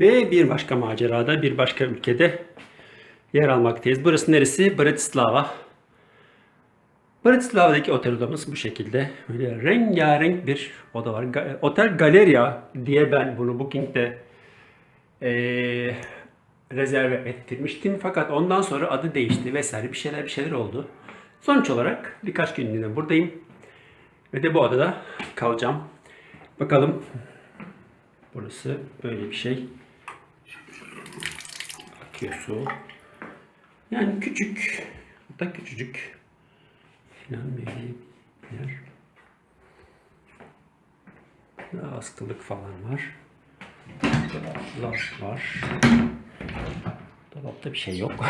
Ve bir başka macerada, bir başka ülkede yer almaktayız. Burası neresi? Bratislava. Bratislava'daki otel odamız bu şekilde. Böyle rengarenk bir oda var. Otel Galeria diye ben bunu Booking'de eee, rezerve ettirmiştim. Fakat ondan sonra adı değişti vesaire bir şeyler bir şeyler oldu. Sonuç olarak birkaç günlüğüne buradayım. Ve de bu odada kalacağım. Bakalım. Burası böyle bir şey. Akıyor su. Yani küçük. Da küçücük. Falan böyle yer. Daha askılık falan var. Dolaplar var. Dolapta bir şey yok.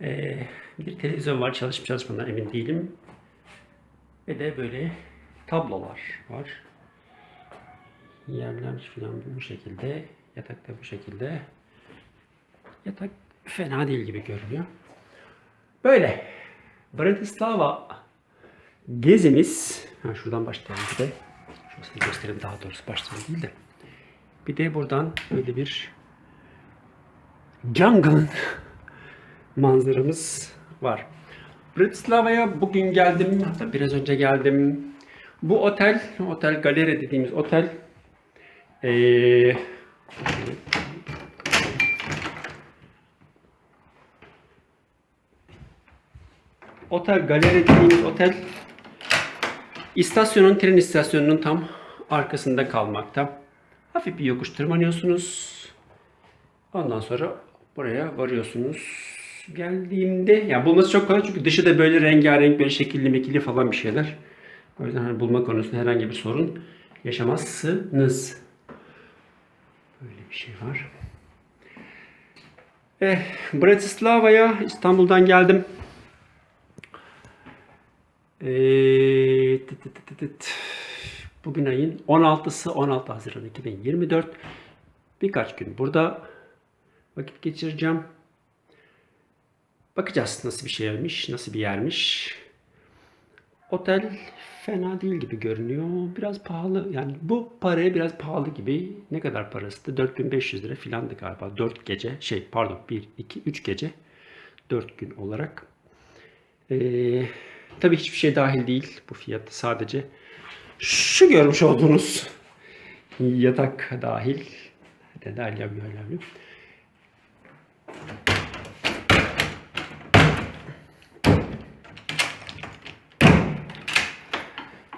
Ee, bir televizyon var. Çalışıp çalışmadığından emin değilim. Ve de böyle tablolar var. Yerler falan bu şekilte. Yatak da bu şekilde. Yatak fena değil gibi görünüyor. Böyle. Bratislava gezimiz. Ha, şuradan başlayalım bir de. Şurasını göstereyim daha doğrusu başlayalım değil de. Bir de buradan böyle bir jungle manzaramız var. Bratislava'ya bugün geldim. Hatta biraz önce geldim. Bu otel, otel galeri dediğimiz otel ee, Otel galeri dediğimiz otel istasyonun, tren istasyonunun tam arkasında kalmakta. Hafif bir yokuş tırmanıyorsunuz. Ondan sonra buraya varıyorsunuz. Geldiğimde, ya bulması çok kolay çünkü dışı da böyle rengarenk, böyle şekilli mekilli falan bir şeyler. O yüzden hani bulma konusunda herhangi bir sorun yaşamazsınız. Böyle bir şey var. Eh, Bratislava'ya İstanbul'dan geldim. Ee. Bugün ayın 16'sı 16 Haziran 2024. Birkaç gün burada vakit geçireceğim. Bakacağız nasıl bir şeymiş, nasıl bir yermiş. Otel fena değil gibi görünüyor. Biraz pahalı. Yani bu paraya biraz pahalı gibi. Ne kadar parası? 4500 lira filandı galiba. 4 gece. Şey pardon 1, 2, 3 gece. 4 gün olarak. Ee, tabii hiçbir şey dahil değil bu fiyat. Sadece şu görmüş olduğunuz yatak dahil. Dahil yapıyor, yapıyor.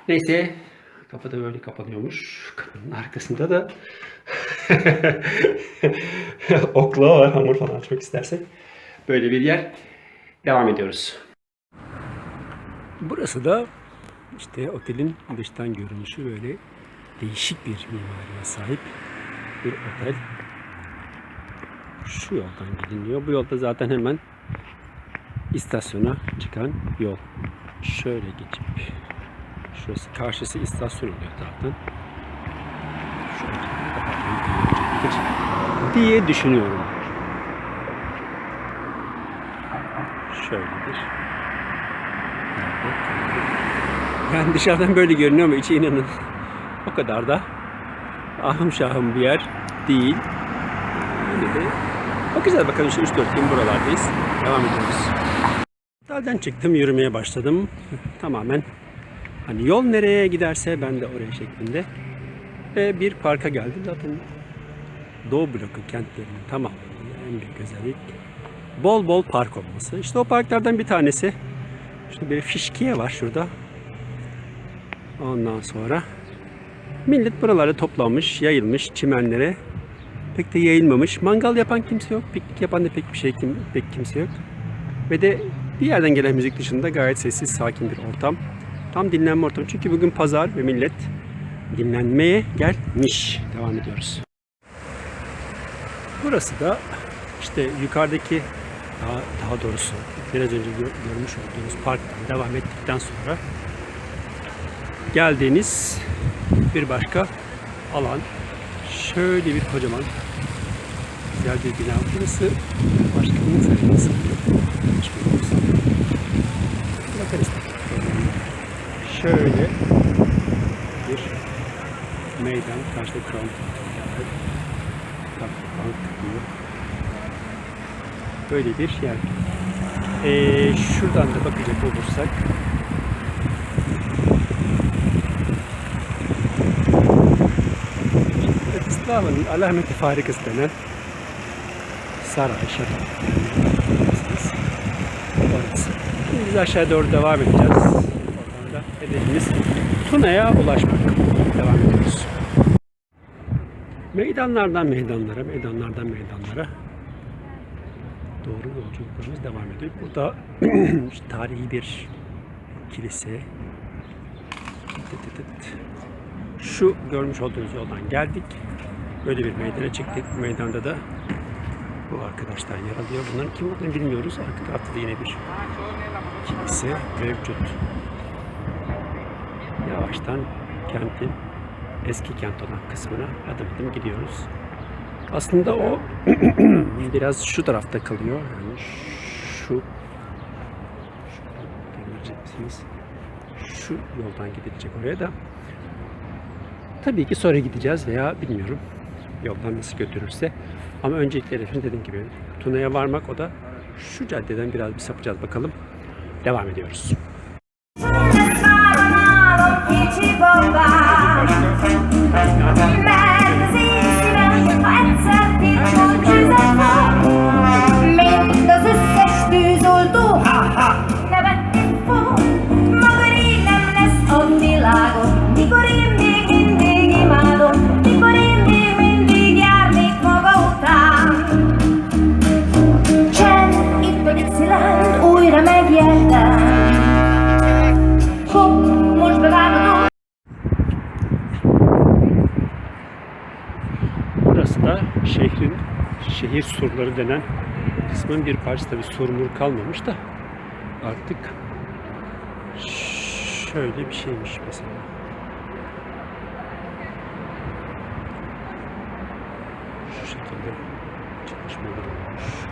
Neyse kapı da böyle kapanıyormuş. Kapının arkasında da oklava var hamur falan çok istersek. Böyle bir yer. Devam ediyoruz. Burası da işte otelin dıştan görünüşü böyle değişik bir mimariye sahip bir otel. Şu yoldan gidiliyor. Bu yolda zaten hemen istasyona çıkan yol. Şöyle geçip şurası karşısı istasyon oluyor zaten. Diye düşünüyorum. Şöyledir. Yani dışarıdan böyle görünüyor ama içi inanın o kadar da ahım şahım bir yer değil. Yine de bakacağız bakalım şu 3-4 gün buralardayız. Devam ediyoruz. Daldan çıktım yürümeye başladım. Tamamen hani yol nereye giderse ben de oraya şeklinde. Ve bir parka geldim. Zaten Doğu bloku kentlerinin tamamının en büyük özellik bol bol park olması. İşte o parklardan bir tanesi. İşte bir fişkiye var şurada. Ondan sonra millet buralara toplanmış, yayılmış çimenlere. Pek de yayılmamış. Mangal yapan kimse yok. Piknik yapan da pek bir şey kim, pek kimse yok. Ve de bir yerden gelen müzik dışında gayet sessiz, sakin bir ortam. Tam dinlenme ortamı. Çünkü bugün pazar ve millet dinlenmeye gelmiş. Devam ediyoruz. Burası da işte yukarıdaki daha, daha doğrusu biraz önce gör- görmüş olduğunuz parktan devam ettikten sonra geldiğiniz bir başka alan. Şöyle bir kocaman güzel bir bina. Burası sayılması. Hiç bilmiyorsam. Bakarız. Şöyle bir meydan. Karşıda diyor. Böyle bir yer. Ee, şuradan da bakacak olursak İslam'ın alameti farikası denen saray, şato. Biz aşağı doğru devam edeceğiz. Oradan da hedefimiz Tuna'ya ulaşmak. Devam ediyoruz. Meydanlardan meydanlara, meydanlardan meydanlara doğru yolculuklarımız devam ediyor. Burada tarihi bir kilise. Şu görmüş olduğunuz yoldan geldik. Böyle bir meydana çıktık. Bu meydanda da bu arkadaşlar yer alıyor. Bunların kim olduğunu bilmiyoruz. Arka tarafta da yine bir kilise mevcut. Yavaştan kentin eski kent olan kısmına adım adım gidiyoruz. Aslında o biraz şu tarafta kalıyor. Yani şu misiniz? Şu yoldan gidilecek oraya da. Tabii ki sonra gideceğiz veya bilmiyorum yoldan nasıl götürürse. Ama öncelikle hedefim dediğim gibi Tuna'ya varmak o da şu caddeden biraz bir sapacağız bakalım. Devam ediyoruz. Şehir surları denen kısmın bir parçası. Tabi sur mur kalmamış da artık şöyle bir şeymiş mesela. Şu şekilde çalışmalar olmuş.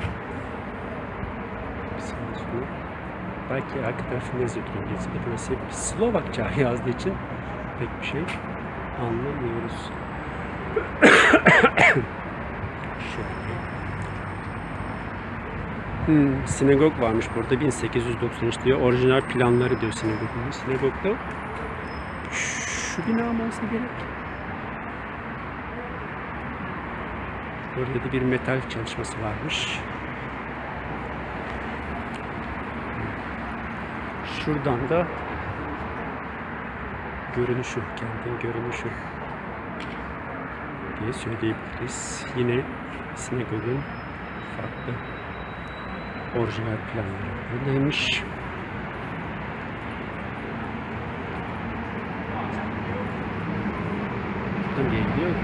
Belki arka tarafı ne yazıyordur İngilizce'de. Burası hep Slovakça yazdığı için pek bir şey anlamıyoruz. Şöyle. Hmm, sinagog varmış burada 1893 diyor. Orijinal planları diyor sinagogun. Sinagogda şu bina olsa gerek. Orada da bir metal çalışması varmış. Şuradan da görünüşü, kentin görünüşü diye söyleyebiliriz. Yine sinagogun farklı orijinal planları buradaymış. Buradan geliyor.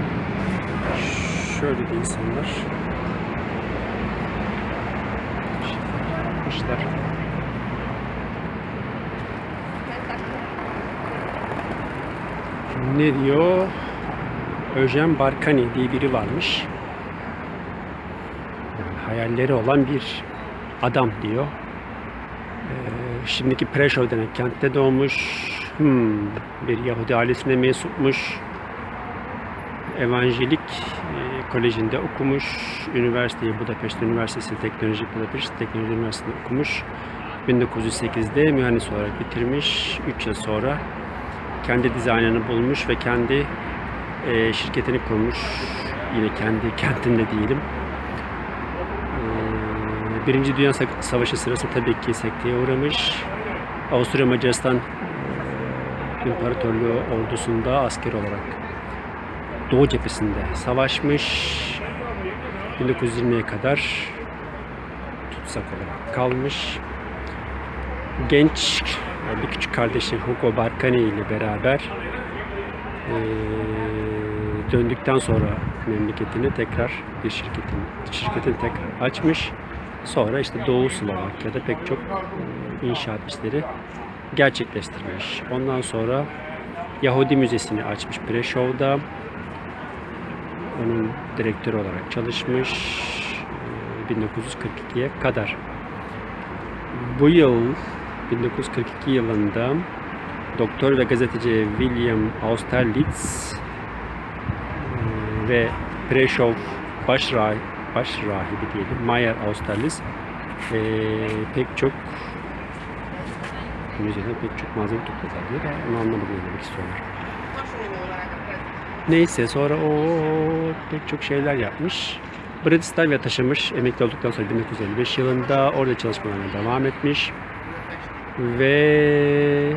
Şöyle de insanlar yapmışlar. Ne diyor? Öjen Barkani diye biri varmış. Yani hayalleri olan bir adam diyor. Ee, şimdiki Preşov denen kentte doğmuş. Hmm, bir Yahudi ailesine mensupmuş. Evangelik e, Koleji'nde okumuş. Üniversiteyi Budapest Üniversitesi Teknoloji Budapest Teknoloji Üniversitesi'nde okumuş. 1908'de mühendis olarak bitirmiş. 3 yıl sonra kendi dizaynını bulmuş ve kendi e, şirketini kurmuş. Yine kendi kentinde diyelim. Birinci Dünya Sa- Savaşı sırasında tabii ki sekteye uğramış. Avusturya Macaristan e, İmparatorluğu ordusunda asker olarak Doğu cephesinde savaşmış. 1920'ye kadar tutsak olarak kalmış. Genç bir küçük kardeşi Hugo Barkani ile beraber e, döndükten sonra memleketini tekrar bir şirketin şirketini tekrar açmış. Sonra işte Doğu Slovakya'da pek çok e, inşaat işleri gerçekleştirmiş. Ondan sonra Yahudi Müzesi'ni açmış Breşov'da. Onun direktörü olarak çalışmış e, 1942'ye kadar. Bu yıl 1942 yılında doktor ve gazeteci William Austerlitz e, ve Preşov baş, rah baş rahibi diyelim. Mayer Austerlitz ee, pek çok müzeden pek çok malzeme topladılar diyor da onu anlamadım ne demek istiyorlar. Neyse sonra o pek çok şeyler yapmış. Bratislava'ya taşımış emekli olduktan sonra 1955 yılında orada çalışmalarına devam etmiş. Ve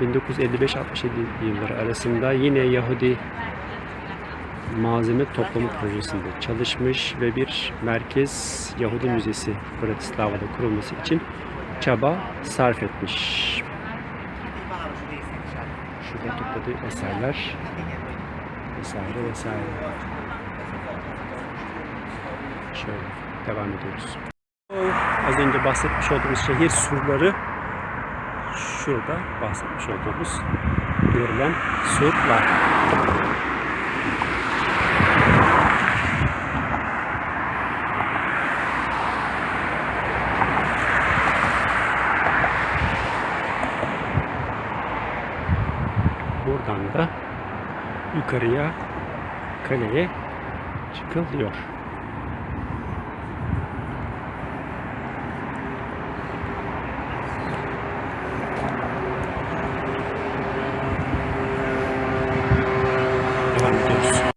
1955-67 yılları arasında yine Yahudi malzeme toplama projesinde çalışmış ve bir merkez Yahudi Müzesi Bratislava'da kurulması için çaba sarf etmiş. Şurada topladığı eserler vesaire vesaire. Şöyle devam ediyoruz. Az önce bahsetmiş olduğumuz şehir surları şurada bahsetmiş olduğumuz görülen surlar. Buradan da yukarıya kaleye çıkılıyor.